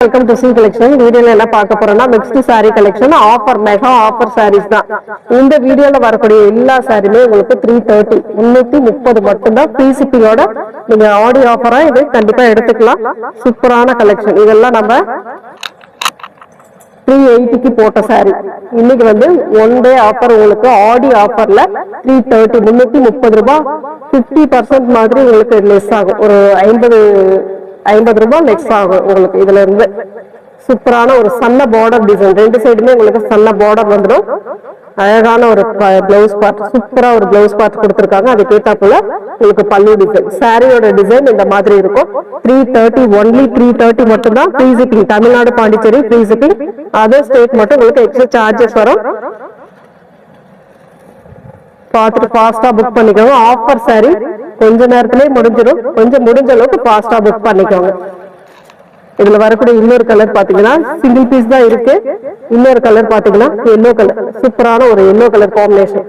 Welcome to C collection வீடியோல என்ன பார்க்க போறோம்னா mixed sari collection offer mega offer saris தான். இந்த வீடியோல வரக்கூடிய எல்லா சாரியுமே உங்களுக்கு த்ரீ தேர்ட்டி முன்னூத்தி முப்பது மட்டும்தான் பிசிபியோட நீங்க ஆடி ஆஃபரா இது கண்டிப்பா எடுத்துக்கலாம். சூப்பரான கலெக்ஷன் இதெல்லாம் நம்ம த்ரீ எயிட்டிக்கு போட்ட சாரி இன்னைக்கு வந்து ஒன் டே ஆஃபர் உங்களுக்கு ஆடி ஆஃபர்ல த்ரீ தேர்ட்டி முன்னூத்தி முப்பது ரூபாய் பிப்டி பர்சன்ட் மாதிரி உங்களுக்கு லெஸ் ஆகும். ஒரு ஐம்பது ஐம்பது ரூபாய் லெக்ஸ் ஆகும் உங்களுக்கு இதுல இருந்து சூப்பரான ஒரு சன்ன பார்டர் டிசைன் ரெண்டு சைடுமே உங்களுக்கு சன்ன பார்டர் வந்துடும். அழகான ஒரு பிளவுஸ் பார்ட் சூப்பரா ஒரு பிளவுஸ் பார்ட் கொடுத்துருக்காங்க. அதுக்கு ஏத்தாப்புல உங்களுக்கு பல்லு டிசைன் சாரியோட டிசைன் இந்த மாதிரி இருக்கும். Three thirty only three thirty மட்டும்தான். Free shipping Tamil Nadu Pondicherry free shipping other state மட்டும் உங்களுக்கு எக்ஸ்ட்ரா சார்ஜஸ் வரும். பார்த்துட்டு ஃபாஸ்டா புக் பண்ணிக்கோங்க. ஆஃபர் சாரி கொஞ்ச நேரத்திலே முடிஞ்சிடும். கொஞ்சம் முடிஞ்ச அளவுக்கு ஃபாஸ்டா புக் பண்ணிக்கோங்க. இதுல வரக்கூடிய இன்னொரு கலர் பாத்தீங்கன்னா சிங்கிள் பீஸ் தான் இருக்கு. இன்னொரு கலர் பாத்தீங்கன்னா எல்லோ கலர் சூப்பரான ஒரு எல்லோ கலர் காம்பினேஷன்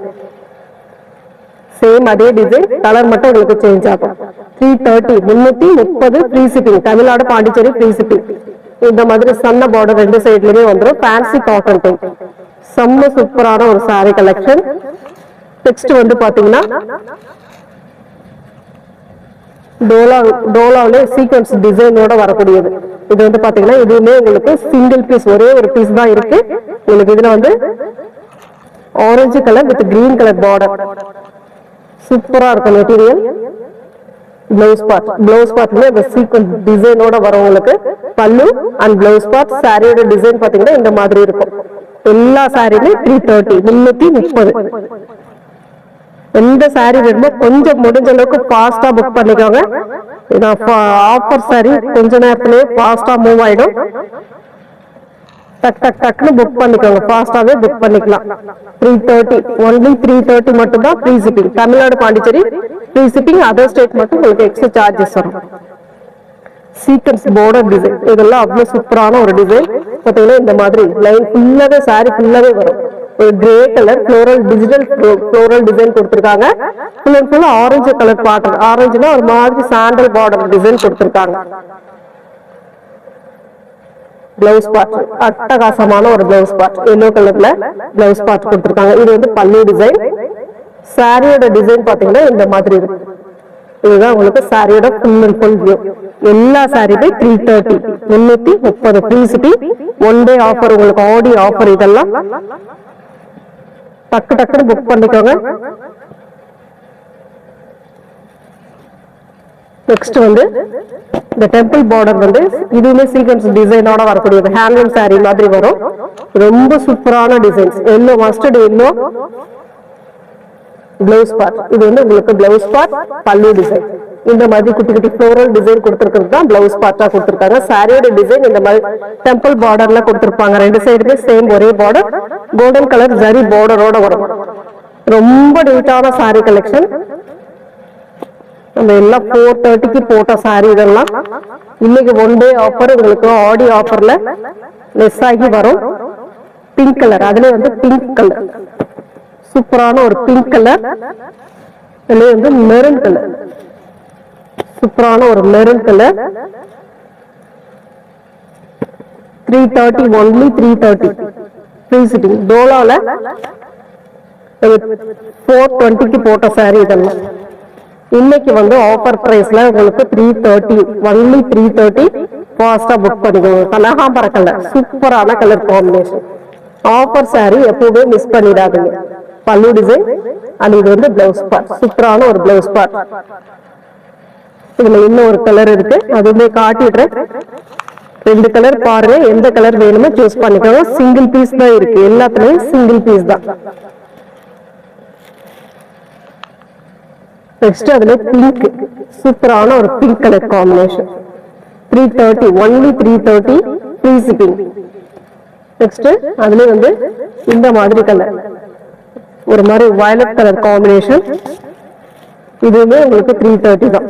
சேம் அதே டிசைன் கலர் மட்டும் உங்களுக்கு சேஞ்ச் ஆகும். த்ரீ தேர்ட்டி முன்னூத்தி முப்பது free shipping Tamil Nadu Pondicherry free shipping இந்த மாதிரி சன்ன பார்டர் ரெண்டு சைட்லயுமே வந்துடும் ஃபேன்சி காட்டன் டைப் செம்ம சூப்பரான ஒரு சாரி கலெக்ஷன் நெக்ஸ்ட் வந்து பாத்தீங்கன்னா டோலா டோலாவிலே சீக்வன்ஸ் டிசைனோட வரக்கூடியது. இது வந்து பாத்தீங்கன்னா இதுவுமே உங்களுக்கு சிங்கிள் பீஸ் ஒரே ஒரு பீஸ் தான் இருக்கு. உங்களுக்கு இதுல வந்து orange colour with green colour border சூப்பரா இருக்கும் மெட்டீரியல் பிளவுஸ் பார்ட் பிளவுஸ் பார்ட்ல இந்த சீக்வன்ஸ் டிசைனோட வரும் உங்களுக்கு. பல்லு அண்ட் பிளவுஸ் பார்ட் சாரியோட டிசைன் பாத்தீங்கன்னா இந்த மாதிரி இருக்கும். எல்லா சாரியுமே த்ரீ தேர்ட்டி முன்னூத்தி முப்பது. எந்த சாரி வேணுமோ கொஞ்சம் முடிஞ்ச அளவுக்கு ஃபாஸ்டா புக் பண்ணிக்கோங்க. இதான் ஆஃபர் சாரி கொஞ்ச நேரத்திலேயே ஃபாஸ்டா மூவ் ஆயிடும். டக் டக் டக்னு புக் பண்ணிக்கோங்க. ஃபாஸ்டாவே புக் பண்ணிக்கலாம். Three thirty only three thirty மட்டும் தான் free shipping Tamil Nadu Pondicherry free shipping other state மட்டும் உங்களுக்கு எக்ஸ்ட்ரா சார்ஜஸ் வரும். சீக்வன்ஸ் பார்டர் டிசைன் இதெல்லாம் அவ்வளோ சூப்பரான ஒரு டிசைன் பார்த்தீங்கன்னா இந்த மாதிரி லைன் ஃபுல்லாகவே சாரி ஃபுல்லாகவே வரும். ஒரு grey colour floral digital floral design கொடுத்துருக்காங்க. Full and full orange colour border ஆரஞ்சுனா ஒரு மாதிரி சாண்டல் பார்டர் டிசைன் கொடுத்துருக்காங்க. பிளவுஸ் பார்ட் அட்டகாசமான ஒரு பிளவுஸ் பார்ட் எல்லோ கலர்ல பிளவுஸ் பார்ட் கொடுத்துருக்காங்க. இது வந்து பல்லு டிசைன் சாரியோட டிசைன் பாத்தீங்கன்னா இந்த மாதிரி இருக்கு. இதுதான் உங்களுக்கு சாரியோட ஃபுல் அண்ட் ஃபுல் வியூ எல்லா சாரியுமே த்ரீ தேர்ட்டி முன்னூத்தி முப்பது free city one day offer உங்களுக்கு ஆடி ஆஃபர் இதெல்லாம் டக்கு டக்குன்னு புக் பண்ணிக்கோங்க. நெக்ஸ்ட் வந்து இந்த டெம்பிள் பார்டர் வந்து இதுவுமே சீக்வன்ஸ் டிசைனோட வரக்கூடியது ஹேண்ட்லூம் saree மாதிரி வரும். ரொம்ப சூப்பரான designs yellow mustard yellow blouse part இது வந்து உங்களுக்கு பிளவுஸ் பார்ட் பல்லு டிசைன் இந்த மாதிரி குட்டி குட்டி ஃப்ளோரல் டிசைன் கொடுத்துருக்கிறது தான் பிளவுஸ் பார்ட்டா கொடுத்துருக்காங்க சாரியோட டிசைன் இந்த மாதிரி டெம்பிள் பார்டர்ல கொடுத்துருப்பாங்க. ரெண்டு சைடுமே சேம் ஒரே பார்டர் கோல்டன் கலர் ஜரி பார்டரோட வரும். ரொம்ப நீட்டான சாரி கலெக்ஷன் நம்ம எல்லாம் ஃபோர் தேர்ட்டிக்கு போட்ட சாரி இதெல்லாம். இன்னைக்கு ஒன் டே ஆஃபர் உங்களுக்கு ஆடி ஆஃபர்ல லெஸ் ஆகி வரும். பிங்க் கலர் அதுல வந்து பிங்க் கலர் சூப்பரான ஒரு பிங்க் கலர் இதுல வந்து மெரூன் கலர் சூப்பரான ஒரு maroon colour three thirty only three thirty free sitting டோலாவில் ஃபோர் டுவெண்ட்டிக்கு போட்ட சாரி இதெல்லாம். இன்னைக்கு வந்து ஆஃபர் ப்ரைஸில் உங்களுக்கு three thirty only three thirty ஃபாஸ்டா புக் பண்ணிக்கோங்க. கனகாம்பர கலர் சூப்பரான கலர் காம்பினேஷன் ஆஃபர் சாரி எப்பவுமே மிஸ் பண்ணிடாதீங்க. பல்லு டிசைன் அண்ட் இது வந்து பிளவுஸ் பார்ட் சூப்பரான ஒரு பிளவுஸ் பார்ட் இதுல இன்னும் ஒரு கலர் இருக்கு. அதுவுமே காட்டிடுறேன். ரெண்டு கலர் பாருங்க. எந்த கலர் வேணுமோ சூஸ் பண்ணிக்கோங்க. சிங்கிள் பீஸ் தான் இருக்கு. எல்லாத்துலயும் சிங்கிள் பீஸ் தான். நெக்ஸ்ட் அதுல பிங்க் சூப்பரான ஒரு pink colour combination three thirty only three thirty free shipping next அதுல வந்து இந்த மாதிரி கலர் ஒரு மாதிரி வயலட் கலர் காம்பினேஷன் இதுவுமே உங்களுக்கு த்ரீ தேர்ட்டி தான்.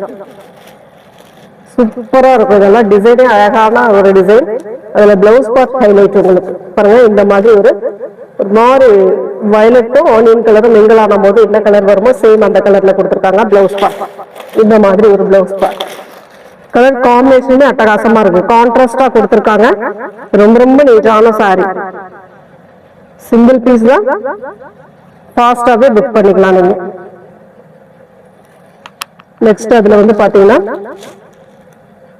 சூப்பராக இருக்கும். இதெல்லாம் டிசைனே அழகான ஒரு டிசைன் அதில் பிளவுஸ் பார்ட் ஹைலைட் உங்களுக்கு. பாருங்கள் இந்த மாதிரி ஒரு ஒரு மாதிரி வயலட்டும் ஆனியன் கலரும் மிங்கிள் ஆன போது என்ன கலர் வருமோ சேம் அந்த கலரில் கொடுத்துருக்காங்க பிளவுஸ் பார்ட் இந்த மாதிரி ஒரு பிளவுஸ் பார்ட் கலர் காம்பினேஷனுமே அட்டகாசமாக இருக்கும் கான்ட்ராஸ்டாக கொடுத்துருக்காங்க. ரொம்ப ரொம்ப நீட்டான சாரி சிங்கிள் பீஸ் தான் ஃபாஸ்டாகவே புக் பண்ணிக்கலாம் நீங்கள் நெக்ஸ்ட் அதில் வந்து பார்த்தீங்கன்னா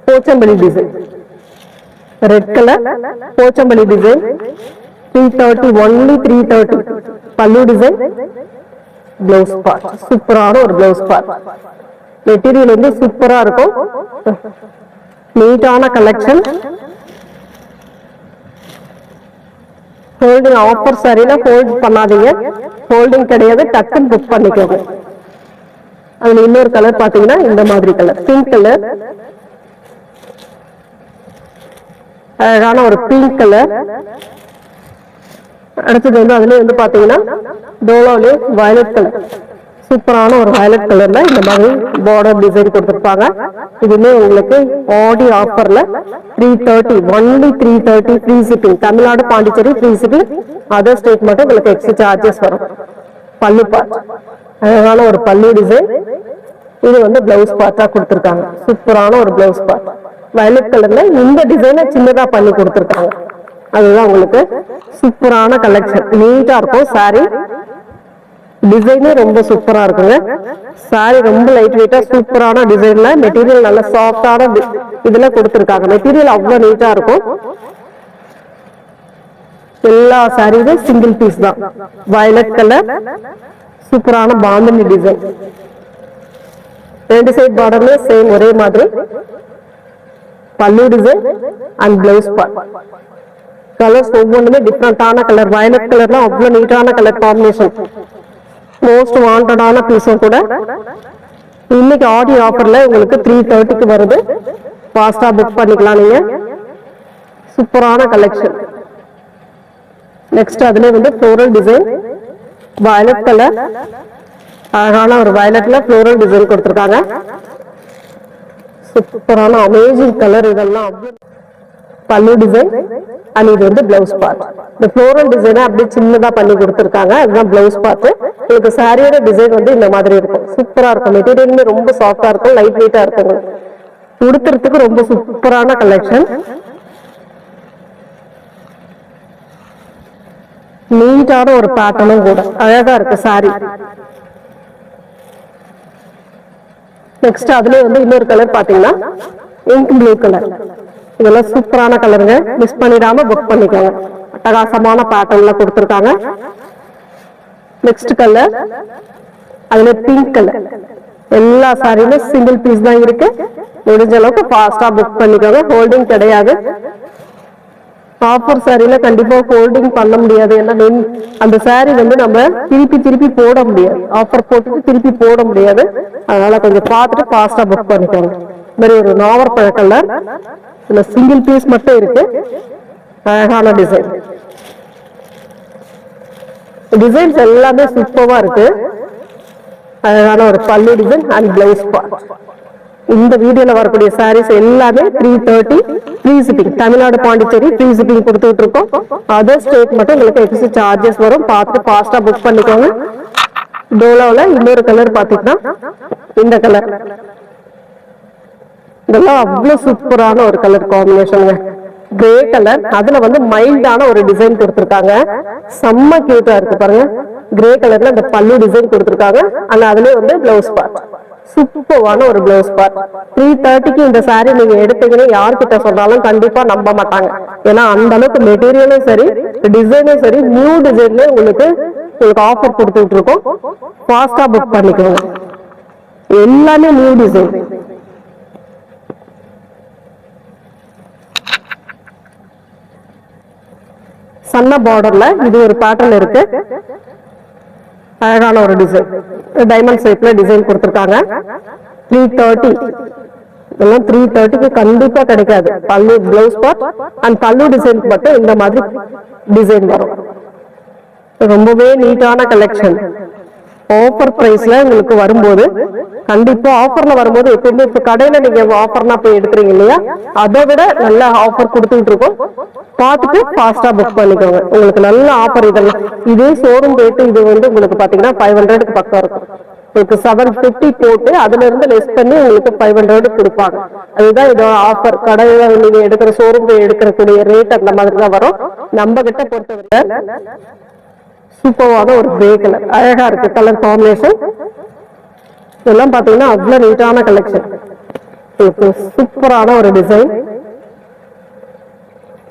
Pochampally design red colour Pochampally design three thirty only three thirty pallu design blouse part சூப்பரான ஒரு பிளவுஸ் பார்ட் மெட்டீரியல் வந்து சூப்பரா இருக்கும். நீட்டான கலெக்ஷன் ஹோல்டிங் ஆஃபர் சரினா ஹோல்ட் பண்ணாதீங்க. ஹோல்டிங் கிடையாது டக்குன்னு புக் பண்ணிக்கோங்க அதுல இன்னொரு கலர் பாத்தீங்கன்னா இந்த மாதிரி கலர் பிங்க் கலர் அழகான ஒரு பிங்க் கலர் அடுத்தது வந்து அதுலயே வந்து பாத்தீங்கன்னா டோலோலே வயலட் கலர் சூப்பரான ஒரு வயலட் கலர்ல இந்த மாதிரி பார்டர் டிசைன் கொடுத்துருப்பாங்க. இதுவுமே உங்களுக்கு ஆடி ஆஃபர்ல three thirty only three thirty free shipping Tamil Nadu Pondicherry free shipping other state மட்டும் உங்களுக்கு எக்ஸ்ட்ரா சார்ஜஸ் வரும். பல்லு பார்ட் அழகான ஒரு பல்லு டிசைன் இது வந்து பிளவுஸ் பார்ட்டா கொடுத்துருக்காங்க. சூப்பரான ஒரு பிளவுஸ் பார்ட் வயலட் கலர்ல இந்த டிசைனை சின்னதா பண்ணி கொடுத்துருக்காங்க. அதுதான் உங்களுக்கு சூப்பரான கலெக்ஷன் நீட்டா இருக்கும். சாரி டிசைனே ரொம்ப சூப்பரா இருக்குங்க. சாரி ரொம்ப லைட் வெயிட்டா சூப்பரான டிசைன்ல மெட்டீரியல் நல்ல சாஃப்டான இதுல கொடுத்துருக்காங்க. மெட்டீரியல் அவ்வளவு நீட்டா இருக்கும். எல்லா சாரியுமே சிங்கிள் பீஸ் தான். வயலட் கலர் சூப்பரான பாந்தனி டிசைன் ரெண்டு சைட் பார்டர்லயும் சேம் ஒரே மாதிரி. Pallu design and blouse part colours ஒவ்வொன்றுமே டிஃப்ரெண்டான கலர் வயலட் கலர்லாம் அவ்வளோ நீட்டான கலர் காம்பினேஷன் மோஸ்ட் வாண்டடான பீஸும் கூட இன்னைக்கு ஆடி ஆஃபர்ல உங்களுக்கு த்ரீ தேர்ட்டிக்கு வருது. ஃபாஸ்டா புக் பண்ணிக்கலாம் நீங்க. சூப்பரான கலெக்ஷன் நெக்ஸ்ட் அதுல வந்து ஃப்ளோரல் டிசைன் வயலட் கலர் அழகான ஒரு வயலட்ல ஃப்ளோரல் டிசைன் கொடுத்துருக்காங்க. சூப்பரான அமேசிங் கலர் இதெல்லாம். பல்லு டிசைன் அண்ட் இது வந்து பிளவுஸ் பார்ட் இந்த ஃப்ளோரல் டிசைனை அப்படியே சின்னதாக பண்ணி கொடுத்துருக்காங்க. அதுதான் பிளவுஸ் பார்ட் உங்களுக்கு சாரியோட டிசைன் வந்து இந்த மாதிரி இருக்கும். சூப்பராக இருக்கும். மெட்டீரியலுமே ரொம்ப சாஃப்டாக இருக்கும் லைட் வெயிட்டாக இருக்கும். உங்களுக்கு. உடுத்துறதுக்கு ரொம்ப சூப்பரான கலெக்ஷன் நீட்டான ஒரு பேட்டர்னும் கூட. அழகா இருக்கு சாரி நெக்ஸ்ட் அதுலயே வந்து இன்னொரு கலர் பாத்தீங்கன்னா இங்க் ப்ளூ கலர் இதெல்லாம் சூப்பரான கலருங்க மிஸ் பண்ணிடாம புக் பண்ணிக்கோங்க. அட்டகாசமான பேட்டர்ன்ல கொடுத்துருக்காங்க. நெக்ஸ்ட் கலர் அதுல பிங்க் கலர் எல்லா சாரியுமே சிங்கிள் பீஸ் தான் இருக்கு. முடிஞ்ச அளவுக்கு ஃபாஸ்டா புக் பண்ணிக்கோங்க. ஹோல்டிங் கிடையாது. ஆஃபர் சாரில கண்டிப்பா ஹோல்டிங் பண்ண முடியாது. ஏன்னா அந்த சாரி வந்து நம்ம திருப்பி திருப்பி போட முடியாது. ஆஃபர் போட்டுட்டு திருப்பி போட முடியாது. அதனால கொஞ்சம் பார்த்துட்டு ஃபாஸ்ட்டாக புக் பண்ணிக்கோங்க. இந்த மாதிரி ஒரு நாவற்பழ கலர் இதுல சிங்கிள் பீஸ் மட்டும் இருக்கு. அழகான டிசைன் டிசைன்ஸ் எல்லாமே சூப்பரா இருக்கு. அழகான ஒரு பல்லு டிசைன் அண்ட் பிளவுஸ் பார்ட் இந்த வீடியோல வரக்கூடிய சாரீஸ் எல்லாமே three thirty free shipping Tamil Nadu Pondicherry free shipping கொடுத்துட்டு இருக்கோம். அதர் ஸ்டேட் மட்டும் உங்களுக்கு எக்ஸ்ட்ரா சார்ஜஸ் வரும். பார்த்து ஃபாஸ்டா புக் பண்ணிக்கோங்க. டோலாவில் இன்னொரு கலர் பாத்தீங்கன்னா இந்த கலர் இதெல்லாம் அவ்வளவு சூப்பரான ஒரு கலர் காம்பினேஷனுங்க கிரே கலர் அதுல வந்து மைல்டான ஒரு டிசைன் கொடுத்துருக்காங்க. செம்ம கியூட்டா இருக்கு பாருங்க. கிரே கலர்ல இந்த பல்லு டிசைன் கொடுத்துருக்காங்க. ஆனா அதுலயே வந்து பிளவுஸ் பார்ட் சூப்பரான ஒரு ப்ளவுஸ் பார்ட் த்ரீ தேர்ட்டிக்கு இந்த சாரீ நீங்க எடுத்தீங்கன்னா யார்கிட்ட சொன்னாலும் கண்டிப்பா நம்ப மாட்டாங்க. ஏன்னா அந்த அளவுக்கு மெட்டீரியலும் சரி டிசைனும் சரி நியூ டிசைன்ல உங்களுக்கு உங்களுக்கு ஆஃபர் கொடுத்துட்டு இருக்கோம். ஃபாஸ்டா புக் பண்ணிக்கோங்க. எல்லாமே நியூ டிசைன் சன்ன பார்டர்ல இது ஒரு பேட்டர்ன் இருக்கு. அழகான ஒரு டிசைன் டைமண்ட் ஷேப்ல டிசைன் கொடுத்துருக்காங்க. த்ரீ தேர்ட்டி இதெல்லாம் த்ரீ தேர்ட்டிக்கு கண்டிப்பா கிடைக்காது. பல்லு பிளவுஸ் பார்ட் அண்ட் பல்லு டிசைனுக்கு மட்டும் இந்த மாதிரி டிசைன் வரும். ரொம்பவே நீட்டான கலெக்ஷன் ஆஃபர் பிரைஸ்ல உங்களுக்கு வரும்போது கண்டிப்பா ஆஃபர்ல வரும்போது எப்பயுமே இப்ப கடையில நீங்க ஆஃபர்னா போய் எடுக்கிறீங்க இல்லையா? அதை விட நல்ல ஆஃபர் கொடுத்துட்டு இருக்கோம். பார்த்துட்டு ஃபாஸ்டா புக் பண்ணிக்கோங்க. உங்களுக்கு நல்ல ஆஃபர் இதெல்லாம். இதே ஷோரூம் ரேட்டு இது வந்து உங்களுக்கு பாத்தீங்கன்னா ஃபைவ் ஹண்ட்ரடுக்கு பக்கம் இருக்கும். உங்களுக்கு செவன் பிப்டி போட்டு அதுல இருந்து லெஸ் பண்ணி உங்களுக்கு ஃபைவ் ஹண்ட்ரட் கொடுப்பாங்க. அதுதான் இதோட ஆஃபர் கடையில நீங்க எடுக்கிற ஷோரூம் எடுக்கிறக்கூடிய ரேட் அந்த மாதிரி தான் வரும். நம்ம கிட்ட பொறுத்தவரை சூப்பரான ஒரு கிரே கலர் அழகா இருக்கு. கலர் காம்பினேஷன் இதெல்லாம் பார்த்தீங்கன்னா அவ்வளோ நீட்டான கலெக்ஷன் சூப்பரான ஒரு டிசைன்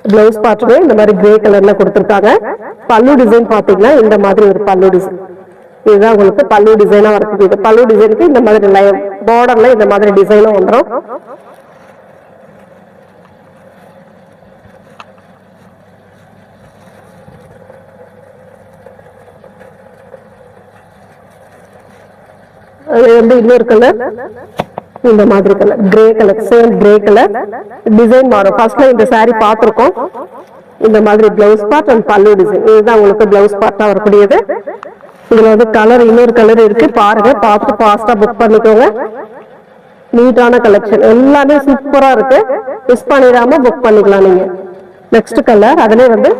பிளவுஸ் பார்ட்டுமே இந்த மாதிரி கிரே கலர்ல கொடுத்துருக்காங்க. பல்லு டிசைன் பார்த்தீங்கன்னா இந்த மாதிரி ஒரு பல்லு டிசைன் இதுதான் உங்களுக்கு பல்லு டிசைனா வரக்கூடிய பல்லு டிசைனுக்கு இந்த மாதிரி லைன் பார்டர்ல இந்த மாதிரி டிசைனும் வந்துடும் அது வந்து இன்னொரு கலர் இந்த மாதிரி colour grey colour same grey colour design மாறும். ஃபர்ஸ்ட்ல இந்த saree பார்த்துருக்கோம். இந்த மாதிரி blouse part and pallu design இதுதான் உங்களுக்கு பிளவுஸ் பார்ட்டா வரக்கூடியது. இதுல வந்து கலர் இன்னொரு கலர் இருக்கு. பாருங்க. பார்த்து ஃபாஸ்டா புக் பண்ணிக்கோங்க. நீட்டான கலெக்ஷன் எல்லாமே சூப்பரா இருக்கு. மிஸ் பண்ணிடாம புக் பண்ணிக்கலாம் நீங்க. நெக்ஸ்ட் கலர் அதுலயே வந்து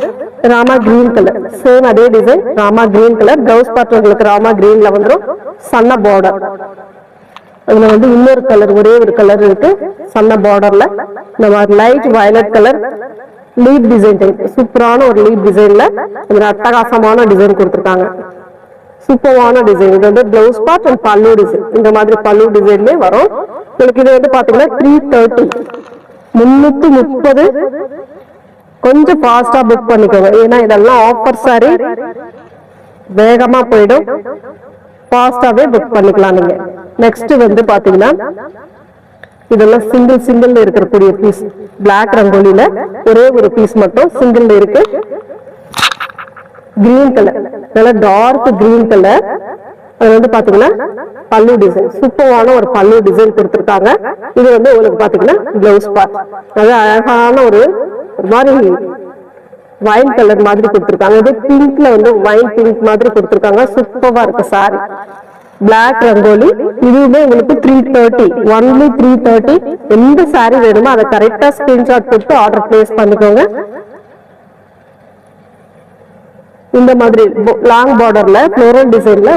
ராமா கிரீன் கலர் சேம் அதே design Rama green colour blouse part உங்களுக்கு ராமா கிரீன்ல வந்துடும் சன்ன பார்டர் அதுல வந்து இன்னொரு கலர் ஒரே ஒரு கலர் இருக்கு. சன்ன பார்டர்ல இந்த மாதிரி light violet colour leaf design type சூப்பரான ஒரு லீப் டிசைன்ல இதுல அட்டகாசமான டிசைன் கொடுத்துருக்காங்க. சூப்பரான டிசைன் இது வந்து blouse part and pallu design இந்த மாதிரி பல்லு டிசைன்லயே வரும். உங்களுக்கு இது வந்து பாத்தீங்கன்னா த்ரீ தேர்ட்டி முன்னூத்தி முப்பது கொஞ்சம் ஃபாஸ்டா புக் பண்ணிக்கோங்க. ஏன்னா இதெல்லாம் ஆஃபர் சாரி வேகமா போயிடும். ஃபாஸ்டாவே புக் பண்ணிக்கலாம் நீங்க. நெக்ஸ்ட் வந்து பாத்தீங்கன்னா இதெல்லாம் சிங்கிள் சிங்கிள் இருக்கக்கூடிய பீஸ் பிளாக் ரங்கோலியில ஒரே ஒரு பீஸ் மட்டும் சிங்கிள் இருக்கு. கிரீன் கலர் நல்லா டார்க் கிரீன் கலர் அது வந்து பாத்தீங்கன்னா பல்லு டிசைன் சூப்பரான ஒரு பல்லு டிசைன் கொடுத்துருக்காங்க. இது வந்து உங்களுக்கு பாத்தீங்கன்னா பிளவுஸ் பார்ட் அது அழகான ஒரு ஒரு மாதிரி வைன் கலர் மாதிரி கொடுத்துருக்காங்க. இது பிங்க்ல வந்து வைன் பிங்க் மாதிரி கொடுத்துருக்காங்க. சூப்பரா இருக்கு சாரி. பிளாக் ரங்கோலி. இதுவுமே உங்களுக்கு three thirty only three thirty எந்த சாரி வேணுமோ அதை கரெக்டா ஸ்கிரீன்ஷாட் கொடுத்து ஆர்டர் பிளேஸ் பண்ணிக்கோங்க. இந்த மாதிரி லாங் பார்டர்ல ஃப்ளோரல் டிசைன்ல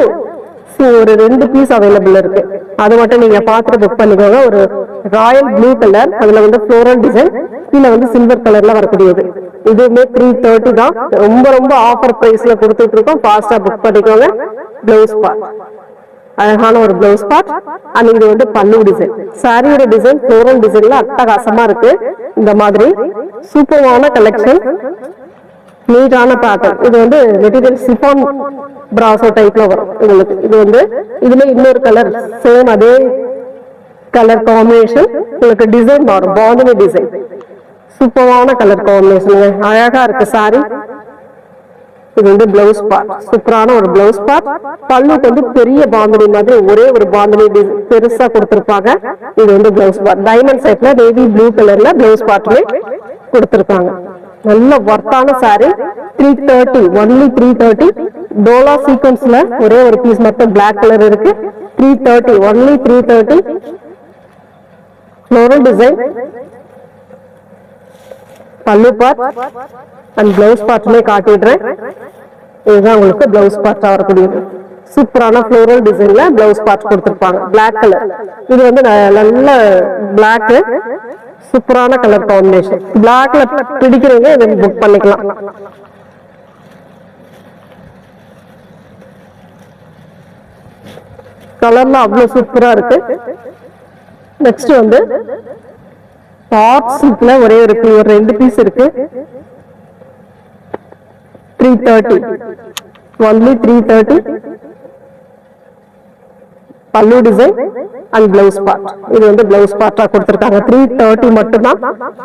ஒரு ரெண்டு பீஸ் அவைலபிள் இருக்கு. அது மட்டும் நீங்க பார்த்துட்டு புக் பண்ணிக்கோங்க. ஒரு ராயல் ப்ளூ கலர் அதுல வந்து ஃப்ளோரல் டிசைன் கீழே வந்து சில்வர் கலர்ல வரக்கூடியது. இதுவுமே த்ரீ தேர்ட்டி தான். ரொம்ப ரொம்ப ஆஃபர் ப்ரைஸ்ல கொடுத்துட்டு இருக்கோம். ஃபாஸ்டா புக் பண்ணிக்கோங்க. பிளவுஸ் பார்ட் அழகான ஒரு பிளவுஸ் பார்ட் அண்ட் இது வந்து பல்லு டிசைன் சாரியோட டிசைன் ஃப்ளோரல் டிசைன்ல அட்டகாசமா இருக்கு. இந்த மாதிரி சூப்பரான கலெக்ஷன் நீட்டான பேட்டர்ன் இது வந்து மெட்டீரியல் சிஃபான் பிராசோ டைப்ல வரும் உங்களுக்கு. இது வந்து இதுல இன்னொரு கலர் சேம் அதே கலர் காம்பினேஷன் உங்களுக்கு டிசைன் மாறும். பாந்தனி டிசைன் சூப்பரான கலர் காம்பினேஷன் அழகா இருக்கு சாரி இது வந்து பிளவுஸ் பார்ட் சூப்பரான ஒரு பிளவுஸ் பார்ட் பல்லுக்கு வந்து பெரிய பாந்தனி மாதிரி ஒரே ஒரு பாந்தனி பெருசா கொடுத்திருப்பாங்க. இது வந்து பிளவுஸ் பார்ட் டைமண்ட் செட்ல நேவி ப்ளூ கலர்ல பிளவுஸ் பார்ட்லயே கொடுத்திருக்காங்க நல்ல ஒர்த்தான sari three thirty only three thirty Dola சீக்வன்ஸ்ல ஒரே ஒரு பீஸ் மட்டும் பிளாக் கலர் இருக்கு. Three thirty only three thirty floral design பல்லு பார்ட் அண்ட் பிளவுஸ் பார்ட்டுமே காட்டிடுறேன். இதுதான் உங்களுக்கு பிளவுஸ் பார்ட் வரக்கூடியது. சூப்பரான ஃப்ளோரல் டிசைன்ல பிளவுஸ் பார்ட் கொடுத்துருப்பாங்க. பிளாக் கலர் இது வந்து ந- நல்ல பிளாக் சூப்பரான கலர் காம்பினேஷன் பிளாக்ல பிடிக்கிறவங்க இதை புக் பண்ணிக்கலாம். கலர்ல அவ்வளோ சூப்பரா இருக்கு. நெக்ஸ்ட் வந்து டாப் சில்க்ல ஒரே ஒரு ஒரு ரெண்டு பீஸ் இருக்கு. Three thirty only three thirty pallu design and blouse part இது வந்து பிளவுஸ் பார்ட்டா கொடுத்துருக்காங்க. த்ரீ தேர்ட்டி மட்டும்தான்.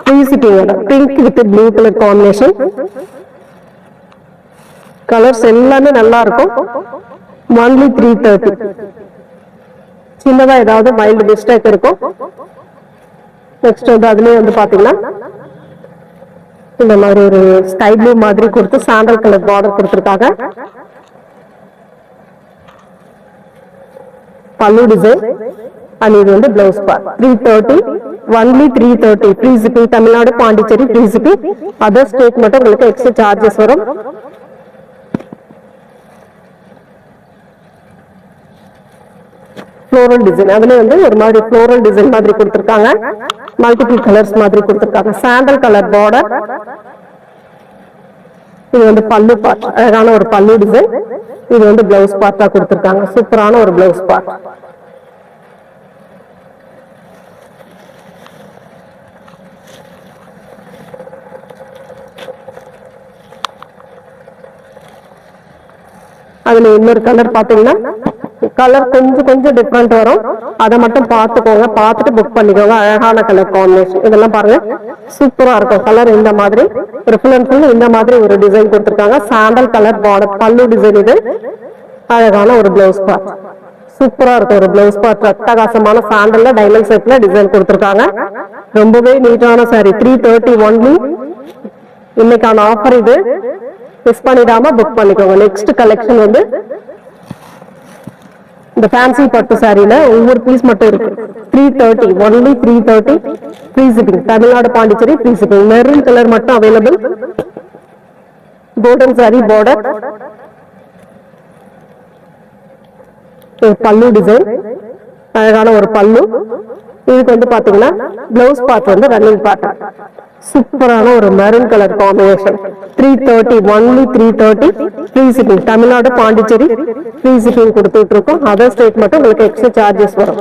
Three sitting pink with blue colour combination colours எல்லாமே நல்லா இருக்கும். ஒன்லி த்ரீ தேர்ட்டி சின்னதா ஏதாவது மைல்டு மிஸ்டேக் இருக்கும். நெக்ஸ்ட் வந்து அதுலயே வந்து பாத்தீங்கன்னா இந்த மாதிரி ஒரு ஸ்கை ப்ளூ மாதிரி கொடுத்து சாண்டல் கலர் பார்டர் கொடுத்துருக்காங்க. பல்லு டிசைன் அண்ட் இது வந்து blouse part three thirty only three thirty free shipping Tamil Nadu Pondicherry free shipping other state மட்டும் உங்களுக்கு எக்ஸ்ட்ரா சார்ஜஸ் வரும். ஃப்ளோரல் டிசைன் அதுல வந்து ஒரு மாதிரி ஃப்ளோரல் டிசைன் மாதிரி கொடுத்துருக்காங்க. மல்டிபிள் கலர்ஸ் மாதிரி கொடுத்துருக்காங்க. சாண்டல் கலர் பார்டர் இது வந்து பல்லு அழகான ஒரு பல்லு டிசைன் இது வந்து பிளவுஸ் பார்ட்டா கொடுத்துருக்காங்க. சூப்பரான ஒரு பிளவுஸ் பார்ட் அதுல இன்னொரு கலர் பாத்தீங்கன்னா கலர் கொஞ்சம் கொஞ்சம் டிஃப்ரெண்ட் வரும். அதை மட்டும் பார்த்துக்கோங்க. பார்த்துட்டு புக் பண்ணிக்கோங்க. அழகான கலர் காம்பினேஷன் இதெல்லாம் பாருங்க. சூப்பரா இருக்கும். கலர் இந்த மாதிரி. ஒரு இந்த மாதிரி ஒரு டிசைன் கொடுத்துருக்காங்க. Sandal colour border pallu design இது. அழகான ஒரு பிளவுஸ் பார்ட் சூப்பரா இருக்கும். ஒரு பிளவுஸ் பார்ட் அட்டகாசமான சாண்டல்ல டைமண்ட் செட்ல டிசைன் கொடுத்துருக்காங்க. ரொம்பவே நீட்டான சாரி த்ரீ தேர்ட்டி ஒன்லி இன்னைக்கான ஆஃபர் இது. மிஸ் பண்ணிடாம புக் பண்ணிக்கோங்க. நெக்ஸ்ட் கலெக்ஷன் வந்து இந்த ஃபேன்சி பட்டு சாரியில ஒவ்வொரு பீஸ் மட்டும் இருக்கு. Three thirty only three thirty free shipping Tamil Nadu Pondicherry free shipping maroon colour மட்டும் available golden sari border pallu design அழகான ஒரு பல்லு. இதுக்கு வந்து பாத்தீங்கன்னா பிளவுஸ் பார்ட் வந்து ரன்னிங் பார்ட் சூப்பரான ஒரு maroon colour combination three thirty only three thirty free shipping Tamil Nadu Pondicherry free shipping கொடுத்துட்டு இருக்கோம் அதர் ஸ்டேட் மட்டும் உங்களுக்கு எக்ஸ்ட்ரா சார்ஜஸ் வரும்.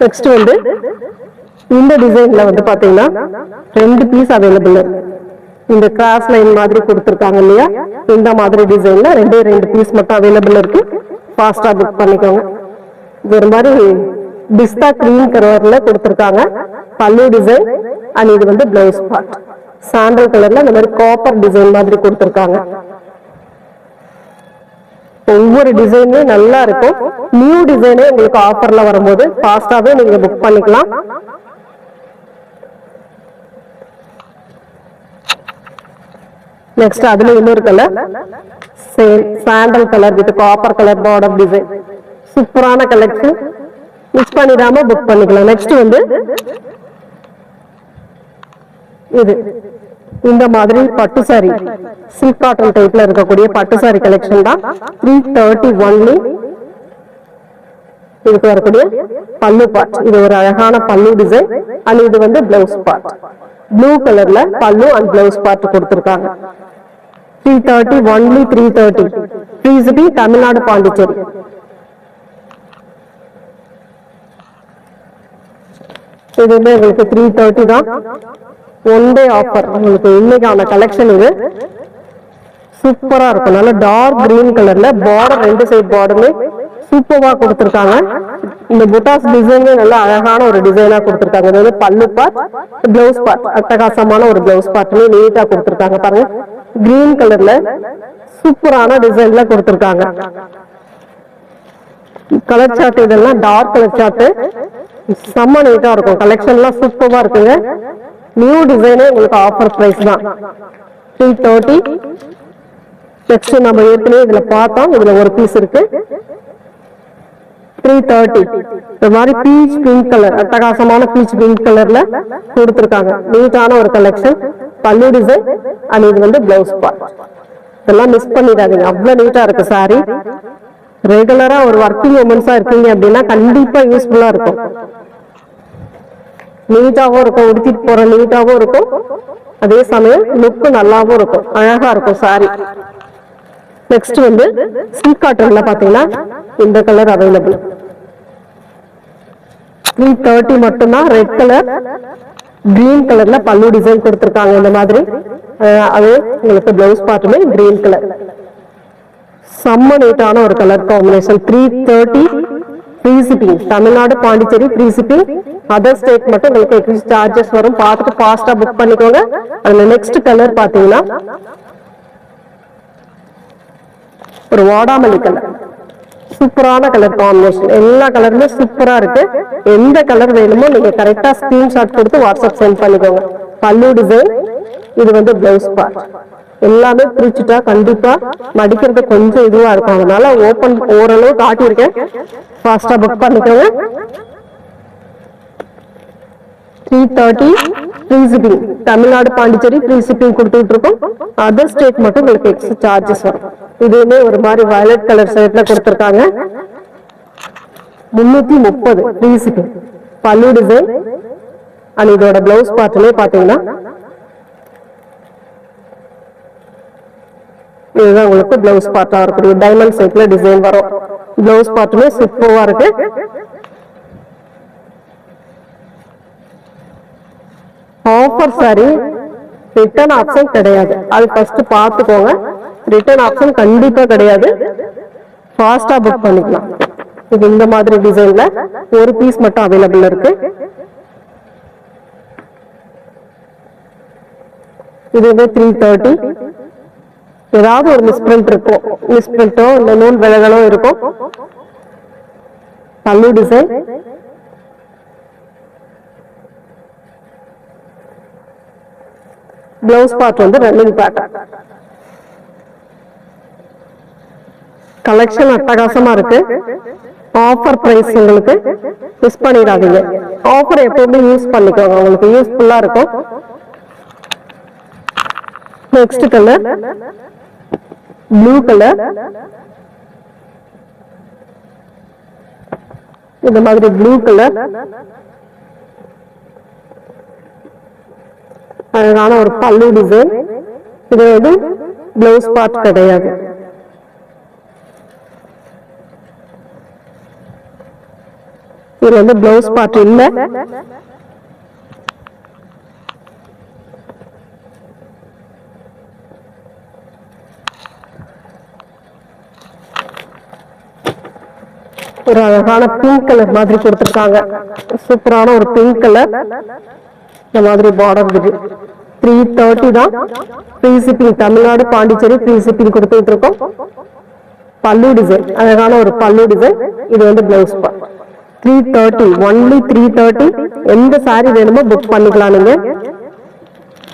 நெக்ஸ்ட் வந்து இந்த டிசைன்ல வந்து பாத்தீங்கன்னா ரெண்டு பீஸ் அவைலபிள் இந்த கிராஸ் லைன் மாதிரி கொடுத்துருக்காங்க இல்லையா? இந்த மாதிரி டிசைன்ல ரெண்டே ரெண்டு பீஸ் மட்டும் அவைலபிள் இருக்கு. ஃபாஸ்டா புக் பண்ணிக்கோங்க. இது ஒரு மாதிரி பிஸ்தா கிரீம் கலர்ல கொடுத்துருக்காங்க. பல்லு டிசைன் அண்ட் இது வந்து பிளவுஸ் பார்ட் சாண்டல் கலர்ல இந்த மாதிரி காப்பர் டிசைன் மாதிரி கொடுத்துருக்காங்க. ஒவ்வொரு டிசைனுமே நல்லா இருக்கும். நியூ டிசைனே உங்களுக்கு ஆஃபர்ல வரும்போது ஃபாஸ்டாவே நீங்க புக் பண்ணிக்கலாம். நெக்ஸ்ட் அதுல இன்னொரு colour same sandal colour with copper colour border design சூப்பரான கலெக்ஷன் மிஸ் பண்ணிடாம புக் பண்ணிக்கலாம். நெக்ஸ்ட் வந்து இது. இந்த மாதிரி பட்டு சாரி சில்க் காட்டன் டைப்ல இருக்கக்கூடிய பட்டு சாரி கலெக்ஷன் தான். த்ரீ தேர்ட்டி ஒன்லி இதுக்கு வரக்கூடிய பல்லு பார்ட் இது ஒரு அழகான பல்லு டிசைன் அண்ட் இது வந்து பிளவுஸ் பார்ட் ப்ளூ கலர்ல பல்லு அண்ட் பிளவுஸ் பார்ட் கொடுத்துருக்காங்க. Three thirty only three thirty three city Tamil Nadu Pondicherry இதுவுமே உங்களுக்கு த்ரீ தேர்ட்டி தான் ஒன் டே ஆஃபர் உங்களுக்கு இன்னைக்கான கலெக்ஷன் இது. சூப்பரா இருக்கும். நல்ல டார்க் கிரீன் கலர்ல பார்டர் ரெண்டு சைட் பார்டருமே சூப்பரா கொடுத்துருக்காங்க. இந்த புட்டாஸ் டிசைனே நல்ல அழகான ஒரு டிசைனா கொடுத்துருக்காங்க. இது வந்து பல்லு பார்ட் பிளவுஸ் பார்ட் அட்டகாசமான ஒரு பிளவுஸ் பார்ட்லயே நீட்டா கொடுத்துருக்காங்க பாருங்க. கிரீன் கலர்ல சூப்பரான டிசைன்ல கொடுத்துருக்காங்க. கலர் சார்ட் இதெல்லாம் டார்க் கலர் சார்ட் செம்ம நீட்டா இருக்கும். கலெக்ஷன்லாம் சூப்பரா இருக்குங்க. நியூ டிசைனே உங்களுக்கு ஆஃபர் பிரைஸ் தான். த்ரீ தேர்ட்டி நெக்ஸ்ட் நம்ம ஏற்கனவே இதுல பார்த்தோம். இதுல ஒரு பீஸ் இருக்கு. த்ரீ தேர்ட்டி இந்த மாதிரி பீச் பிங்க் கலர் அட்டகாசமான பீச் பிங்க் கலர்ல கொடுத்துருக்காங்க. நீட்டான ஒரு கலெக்ஷன் பல்லு டிசைன் அண்ட் இது வந்து பிளவுஸ் பார்ட் இதெல்லாம் மிஸ் பண்ணிடாதீங்க. அவ்வளவு நீட்டா இருக்கு சாரி ரெகுலரா ஒரு ஒர்க்கிங் உமன்ஸா இருக்கீங்க அப்படின்னா கண்டிப்பா யூஸ்ஃபுல்லா இருக்கும். நீட்டாவும் இருக்கும் உடுத்திட்டு போற நீட்டாவும் இருக்கும். அதே சமயம் லுக்கு நல்லாவும் இருக்கும் அழகா இருக்கும் சாரி நெக்ஸ்ட் வந்து சில்க் காட்டன்ல பாத்தீங்கன்னா இந்த கலர் அவைலபிள் த்ரீ தேர்ட்டி மட்டும்தான் ரெட் கலர் கிரீன் கலர்ல பல்லு டிசைன் கொடுத்துருக்காங்க இந்த மாதிரி. அது உங்களுக்கு பிளவுஸ் பார்ட்டுமே கிரீன் கலர் செம்ம நீட்டான ஒரு colour combination three thirty free shipping Tamil Nadu Pondicherry free shipping other state மட்டும் உங்களுக்கு எக்ஸ்ட்ரா சார்ஜஸ் வரும். பார்த்துட்டு ஃபாஸ்டா புக் பண்ணிக்கோங்க. அதுல நெக்ஸ்ட் கலர் பாத்தீங்கன்னா ஒரு வாடாமல்லி கலர் சூப்பரான கலர் காம்பினேஷன் எல்லா கலருமே சூப்பரா இருக்கு. எந்த கலர் வேணுமோ நீங்க கரெக்டா ஸ்கிரீன்ஷாட் கொடுத்து வாட்ஸ்அப் சென்ட் பண்ணிக்கோங்க. பல்லு டிசைன் இது வந்து பிளவுஸ் பார்ட் எல்லாமே பிரிச்சுட்டா கண்டிப்பா மடிக்கிறது கொஞ்சம் இதுவா இருக்கும். அதனால ஓபன் ஓரளவு காட்டியிருக்கேன். ஃபாஸ்டா புக் பண்ணிக்கோங்க. Three thirty free Tamil Nadu Pondicherry free shipping கொடுத்துட்டு இருக்கோம் அதர் ஸ்டேட் மட்டும் உங்களுக்கு எக்ஸ்ட்ரா சார்ஜஸ் வரும். இதுவுமே ஒரு மாதிரி வயலட் கலர் ஷர்ட்ல கொடுத்துருக்காங்க. முன்னூத்தி முப்பது பீஸுக்கு பல்லு டிசைன் அண்ட் இதோட பிளவுஸ் பார்ட்லயே பாத்தீங்கன்னா இதுதான் உங்களுக்கு பிளவுஸ் பார்ட்டா இருக்கக்கூடிய டைமண்ட் ஷேப்ல டிசைன் வரும். பிளவுஸ் பார்ட்டுமே சூப்பரா இருக்கு. ஆஃபர் சாரி ரிட்டர்ன் ஆப்ஷன் கிடையாது. அது ஃபர்ஸ்ட் பார்த்துக்கோங்க. ரிட்டர்ன் ஆப்ஷன் கண்டிப்பா கிடையாது. ஃபாஸ்டா புக் பண்ணிக்கலாம். இது இந்த மாதிரி டிசைன்ல ஒரு பீஸ் மட்டும் அவைலபிள் இருக்கு. இது வந்து த்ரீ தேர்ட்டி ஏதாவது ஒரு மிஸ்பிரிண்ட் இருக்கும். மிஸ்பிரிண்டோ இல்லை நூல் விலகலோ இருக்கும் பல்லு டிசைன் பிளவுஸ் பார்ட் வந்து ரன்னிங் பார்ட் கலெக்ஷன் அட்டகாசமா இருக்கு. ஆஃபர் பிரைஸ் உங்களுக்கு மிஸ் பண்ணிடாதீங்க. ஆஃபர் எப்பவுமே யூஸ் பண்ணிக்கோங்க. உங்களுக்கு யூஸ்ஃபுல்லா இருக்கும். நெக்ஸ்ட் கலர் ப்ளூ கலர் இந்த மாதிரி ப்ளூ கலர் அழகான ஒரு பல்லு டிசைன் இது வந்து பிளவுஸ் பார்ட் கிடையாது. இது வந்து பிளவுஸ் பார்ட் இல்ல. ஒரு அழகான பிங்க் கலர் மாதிரி கொடுத்துருக்காங்க. சூப்பரான ஒரு பிங்க் கலர் இந்த மாதிரி பார்டர் இருக்கு த்ரீ தேர்ட்டி தான் free shipping Tamil Nadu Pondicherry free shipping கொடுத்துட்டு இருக்கோம். பல்லு டிசைன் அழகான ஒரு பல்லு டிசைன் இது வந்து blouse three thirty only three thirty எந்த சாரி வேணுமோ புக் பண்ணிக்கலாம் நீங்க.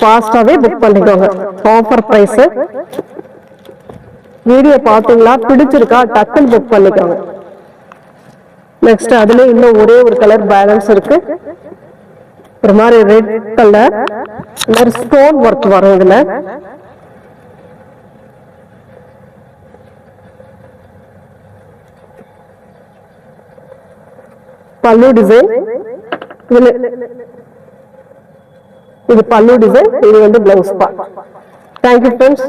ஃபாஸ்டாவே புக் பண்ணிக்கோங்க. ஆஃபர் ப்ரைஸு வீடியோ பார்த்தீங்களா? பிடிச்சிருக்கா? டக்குன்னு புக் பண்ணிக்கோங்க. நெக்ஸ்ட் அதுல இன்னும் ஒரே ஒரு கலர் பேலன்ஸ் இருக்கு. ஒரு மாதிரி ரெட் கலர் ஒரு ஸ்டோன் ஒர்க் வரும் இதுல. பல்லு டிசைன் இதுல இது பல்லு டிசைன் இது வந்து பிளவுஸ் பார்ட் தேங்க்யூ ஃப்ரெண்ட்ஸ்